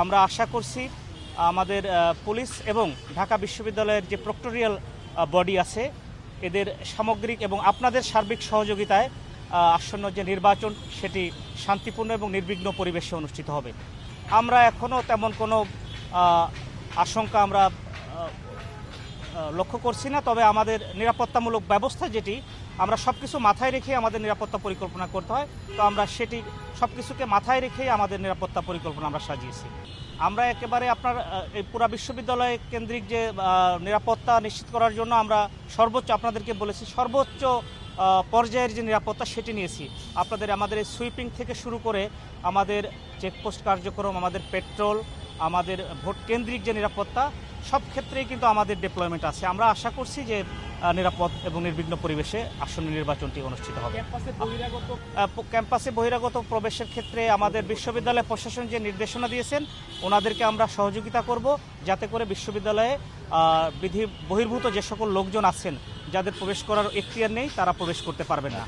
আমরা আশা করছি, আমাদের পুলিশ এবং ঢাকা বিশ্ববিদ্যালয়ের যে প্রক্টোরিয়াল বডি আছে, এদের সামগ্রিক এবং আপনাদের সার্বিক সহযোগিতায় আসন্ন যে নির্বাচন, সেটি শান্তিপূর্ণ এবং নির্বিঘ্ন পরিবেশে অনুষ্ঠিত হবে। আমরা এখনও তেমন কোনো আশঙ্কা আমরা লক্ষ্য করছি না, তবে আমাদের নিরাপত্তামূলক ব্যবস্থা যেটি আমরা সব কিছু মাথায় রেখে আমাদের নিরাপত্তা পরিকল্পনা করতে হয়। তো আমরা সেটি সব কিছুকে মাথায় রেখেই আমাদের নিরাপত্তা পরিকল্পনা আমরা সাজিয়েছি। আমরা একেবারে আপনার এই পুরা বিশ্ববিদ্যালয় কেন্দ্রিক যে নিরাপত্তা নিশ্চিত করার জন্য আমরা সর্বোচ্চ আপনাদেরকে বলেছি, সর্বোচ্চ পর্যায়ের যে নিরাপত্তা সেটি নিয়েছি। আপনাদের আমাদের এই সুইপিং থেকে শুরু করে আমাদের চেকপোস্ট কার্যক্রম, আমাদের পেট্রোল, আমাদের ভোট কেন্দ্রিক যে নিরাপত্তা সব ক্ষেত্রেই কিন্তু আমাদের ডেপ্লয়মেন্ট আছে। আমরা আশা করছি যে নিরাপদ এবং নির্বিঘ্ন পরিবেশে আসন্ন নির্বাচনটি অনুষ্ঠিত হবে। ক্যাম্পাসে বহিরাগত প্রবেশের ক্ষেত্রে আমাদের বিশ্ববিদ্যালয় প্রশাসন যে নির্দেশনা দিয়েছেন ওনাদেরকে আমরা সহযোগিতা করব যাতে করে বিশ্ববিদ্যালয়ে বিধি বহির্ভূত যে সকল লোকজন আছেন যাদের প্রবেশ করার এখতিয়ার নেই তারা প্রবেশ করতে পারবে না।